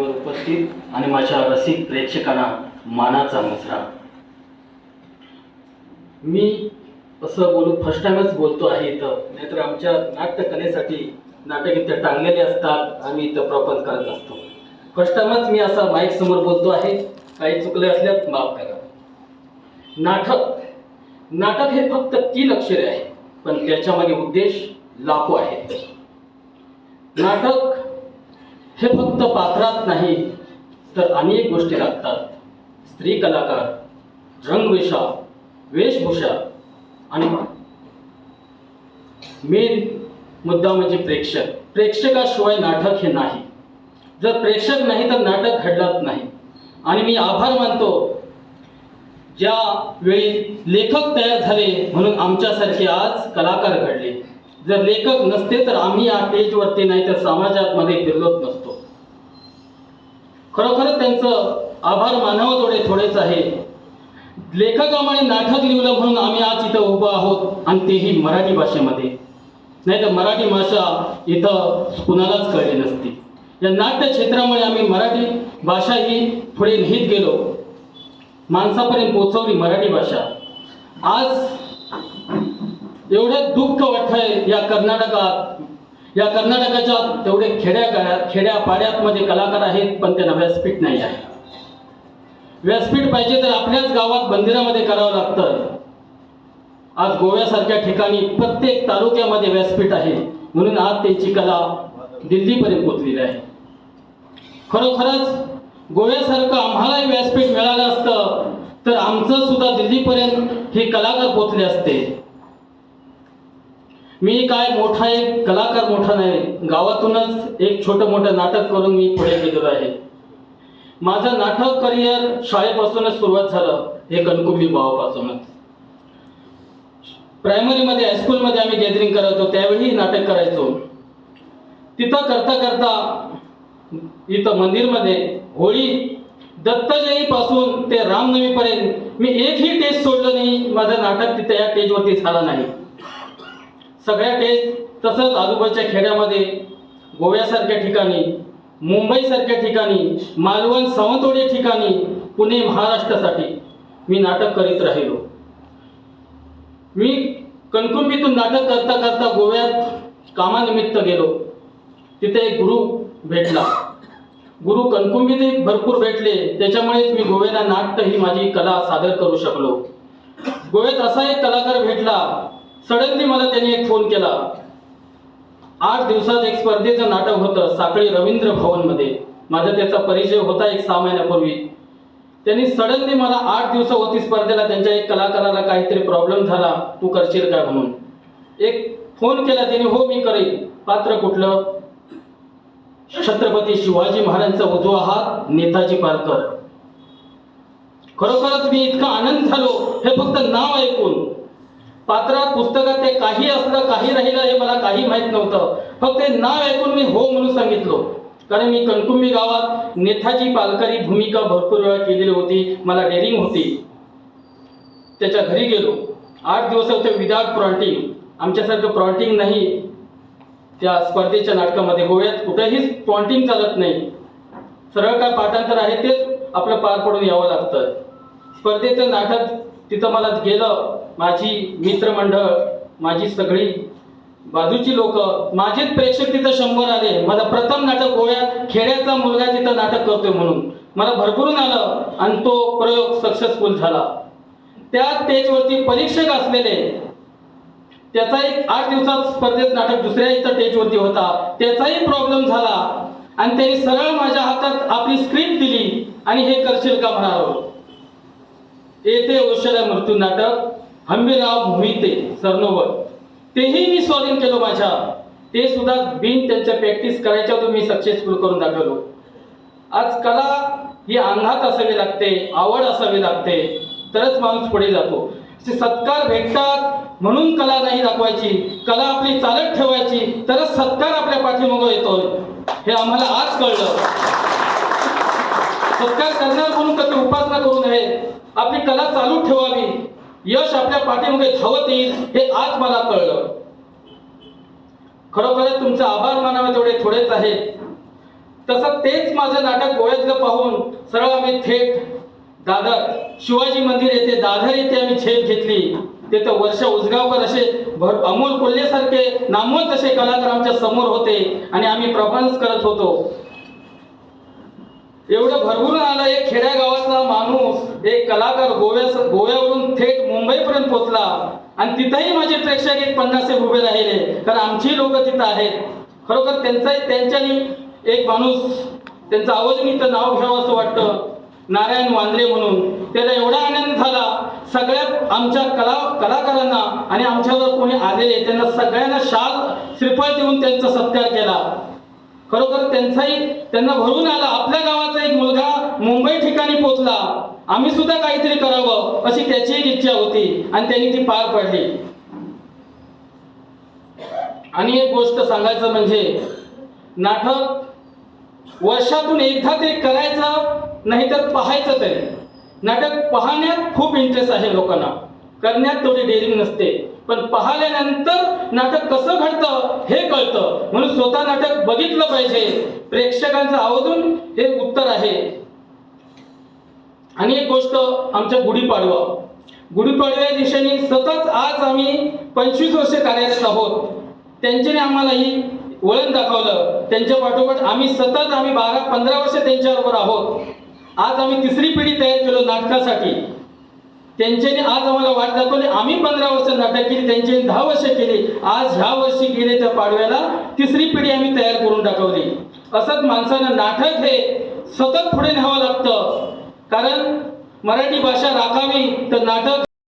उपस्थित आणि माझ्या रसिक प्रेक्षकांना मानाचा मुजरा. मी असं बोलू फर्स्ट टाइमच बोलतो आहे इथं. नाहीतर आमच्या नाट्यकलेसाठी नाटक इथं टांगलेले असतात आम्ही इथं प्रपंच करत असतो. फर्स्ट टाइमच मी असा माईक समोर बोलतो आहे. काही चुकले असल्यास माफ करा. नाटक नाटक हे फक्त तीन अक्षरे आहे पण त्याच्यामागे उद्देश लाखो आहेत. नाटक हे फक्त पात्रात नाही तर अनेक गोष्टी लागतात. स्त्री कलाकार रंगवेषा वेशभूषा आणि मेन मुद्दा म्हणजे प्रेक्षक. प्रेक्षकाशिवाय नाटक हे नाही. जर प्रेक्षक नाही तर नाटक घडलात नाही. आणि मी आभार मानतो ज्या वेळी लेखक तयार झाले म्हणून आमच्यासारखे आज कलाकार घडले. जर लेखक नसते तर आम्ही या स्टेजवरती नाही तर समाजात मध्ये फिरलोच नसतो. खरोखर त्यांचं आभार मानावं थोडे थोडेच आहे. लेखकामुळे नाटक लिहिलं म्हणून आम्ही आज इथं उभं आहोत आणि तेही मराठी भाषेमध्ये. नाही तर मराठी भाषा इथं कुणालाच कळली नसती. या नाट्य क्षेत्रामुळे आम्ही मराठी भाषा ही पुढे लिहित गेलो. माणसापर्यंत पोचवली मराठी भाषा. आज एवढं दुःख वाटतंय या कर्नाटकात. या कर्नाटकाच्या तेवढे खेड्या गाड्यात खेड्या पाड्यातमध्ये कलाकार आहेत पण त्यांना व्यासपीठ नाही आहे. व्यासपीठ पाहिजे तर आपल्याच गावात मंदिरामध्ये करावं लागतं. आज गोव्यासारख्या ठिकाणी प्रत्येक तालुक्यामध्ये व्यासपीठ आहे. म्हणून आज त्यांची कला दिल्लीपर्यंत पोचलेली आहे. खरोखरच गोव्यासारखं आम्हालाही व्यासपीठ मिळालं असतं तर आमचं सुद्धा दिल्लीपर्यंत ही कलाकार पोचले असते. मी काय मोठा एक कलाकार मोठा नाही गावातूनच एक छोटं मोठं नाटक करून मी पुढे गेलेलो आहे. माझं नाटक करिअर शाळेपासूनच सुरुवात झालं हे कणकुंबी भावापासूनच. प्रायमरीमध्ये हायस्कूलमध्ये आम्ही गॅदरिंग करायचो त्यावेळी नाटक करायचो. तिथं करता करता इथं मंदिरमध्ये होळी दत्तजयीपासून ते रामनवमीपर्यंत मी एकही टेस्ट सोडलं नाही माझं नाटक तिथं या टेजवरती झालं नाही. सगळ्या टेस्ट तसंच आजूबाजूच्या खेड्यामध्ये गोव्यासारख्या ठिकाणी मुंबईसारख्या ठिकाणी मालवण सावंतवाडी ठिकाणी पुणे महाराष्ट्रासाठी मी नाटक करीत राहिलो. मी कणकुंबीतून नाटक करता करता गोव्यात कामानिमित्त गेलो. तिथे एक गुरु भेटला. गुरु कणकुंबीने भरपूर भेटले. त्याच्यामुळेच मी गोव्याला नाट्य ही माझी कला सादर करू शकलो. गोव्यात असा एक कलाकार भेटला सडनली मला त्यांनी एक फोन केला. आठ दिवसात एक स्पर्धेचं नाटक होतं साखळी रवींद्र भवनमध्ये. माझा त्याचा परिचय होता एक सहा महिन्यापूर्वी. त्यांनी सडनली मला आठ दिवस होती स्पर्धेला त्यांच्या एक कलाकाराला काहीतरी प्रॉब्लेम झाला तू करशील काय म्हणून. एक फोन केला त्यांनी हो मी करेन. पात्र कुठलं? छत्रपती शिवाजी महाराजांचा उजवा हात नेताजी पालकर. खरोखरच मी इतका आनंद झालो हे फक्त नाव ऐकून. पात्रात पुस्तकात ते काही असलं काही राहिलं हे मला काही माहीत नव्हतं. फक्त ते नाव ऐकून मी हो म्हणून सांगितलो. कारण मी कणकुंबी गावात नेताजी पालकरी भूमिका भरपूर वेळा केलेली होती मला डेअरिंग होती. त्याच्या घरी गेलो. आठ दिवस होते विदाउट प्रॉन्टिंग आमच्यासारखं प्रॉन्टिंग नाही. त्या स्पर्धेच्या नाटकामध्ये गोव्यात कुठेही प्रॉन्टिंग चालत नाही. सरळ काय पाठांतर आहे तेच आपलं पार पडून यावं लागतं. स्पर्धेचं नाटक तिथं मला गेलं. माझी मित्रमंडळ माझी सगळी बाजूची लोक माझेच प्रेक्षक तिथं शंभर आले. माझा प्रथम नाटक गोव्यात खेड्याचा मुलगा तिथं नाटक करतोय म्हणून. मला भरपूरून आलं आणि तो प्रयोग सक्सेसफुल झाला. त्या स्टेजवरती परीक्षक असलेले त्याचा एक आठ दिवसात स्पर्धेत नाटक दुसऱ्या इथं स्टेजवरती होता. त्याचाही प्रॉब्लेम झाला. आणि त्यांनी सरळ माझ्या हातात आपली स्क्रिप्ट दिली आणि हे करशील का म्हणालो. येते औषध मृत्यू नाटक. हंबीराव मोहिते सरनोबत तेही मी स्वाधीन केलं माझ्या. ते सुद्धा बिन त्यांच्या प्रॅक्टिस करायच्या तो मी सक्सेसफुल करून दाखवलो. आज कला ही अंगात असावी लागते आवड असावी लागते तरच माणूस पुढे जातो. सत्कार भेटतात म्हणून कला नाही दाखवायची. कला आपली चालत ठेवायची तरच सत्कार आपल्या पाठीमागं येतो हे आम्हाला आज कळलं. सत्कार करणार म्हणून कधी उपासना करू नये. आपली कला चालू ठेवावी. यश आपल्या पाठीमागे धावत येईल हे आज मला कळलं. खरोखरच तुमचा आभार मानावे तेवढे थोडेच आहेत. तसं तेच माझं नाटक गोव्यातलं पाहून सरळ आम्ही थेट दादर शिवाजी मंदिर येथे दादर येथे आम्ही झेप घेतली. तिथं वर्ष उजगावकर असे भर अमोल कोल्हेसारखे नामवंत असे कलाकार आमच्यासमोर होते आणि आम्ही परफॉर्मन्स करत होतो. एवढं भरभरून आलं एक खेड्यागावातला माणूस एक कलाकार गोव्या गोव्यावरून थेट मुंबईपर्यंत पोहोचला आणि तिथंही माझे प्रेक्षक एक पन्नास एक उभे राहिले. कारण आमची लोक तिथं आहेत. खरोखर त्यांचाही त्यांच्यानी एक माणूस त्यांचं आवाज मी तर नाव घ्यावं असं वाटतं. नारायण वांद्रे म्हणून. त्याला एवढा आनंद झाला. सगळ्यात आमच्या कला कलाकारांना आणि आमच्यावर कोणी आलेले त्यांना सगळ्यांना शाल श्रीफळ देऊन त्यांचा सत्कार केला. खरोखर त्यांचाही त्यांना भरून आला. आपल्या गावाचा एक मुलगा मुंबई ठिकाणी पोचला आम्ही सुद्धा काहीतरी करावं अशी त्याची एक इच्छा होती आणि त्यांनी ती पार पडली. आणि एक गोष्ट सांगायचं म्हणजे नाटक वर्षातून एकदा ते करायचं नाहीतर पाहायचं तरी. नाटक पाहण्यात खूप इंटरेस्ट आहे लोकांना. करण्यात तेवढी डेअरिंग नसते. पण पाहिल्यानंतर नाटक कसं घडतं हे कळतं. म्हणून स्वतः नाटक बघितलं पाहिजे. प्रेक्षकांचं आवाजून हे उत्तर आहे. आणि एक गोष्ट आमच्या गुढीपाडवा. गुढीपाडव्या दिशेने सतत आज आम्ही पंचवीस वर्ष कार्यरत आहोत. त्यांच्याने आम्हाला ही वळण दाखवलं. त्यांच्या पाठोपाठ आम्ही सतत आम्ही बारा पंधरा वर्ष त्यांच्याबरोबर आहोत. आज आम्ही तिसरी पिढी तयार केलो नाटकासाठी. त्यांच्याने आज आम्हाला वाट दाखवली. आम्ही पंधरा वर्ष नाटक केली त्यांच्याने दहा वर्ष केली. आज ह्या वर्षी गेले त्या पाडव्याला तिसरी पिढी आम्ही तयार करून टाकवली असंच माणसानं नाटक हे सतत पुढे न्यावं लागतं. कारण मराठी भाषा राखावी तर नाटक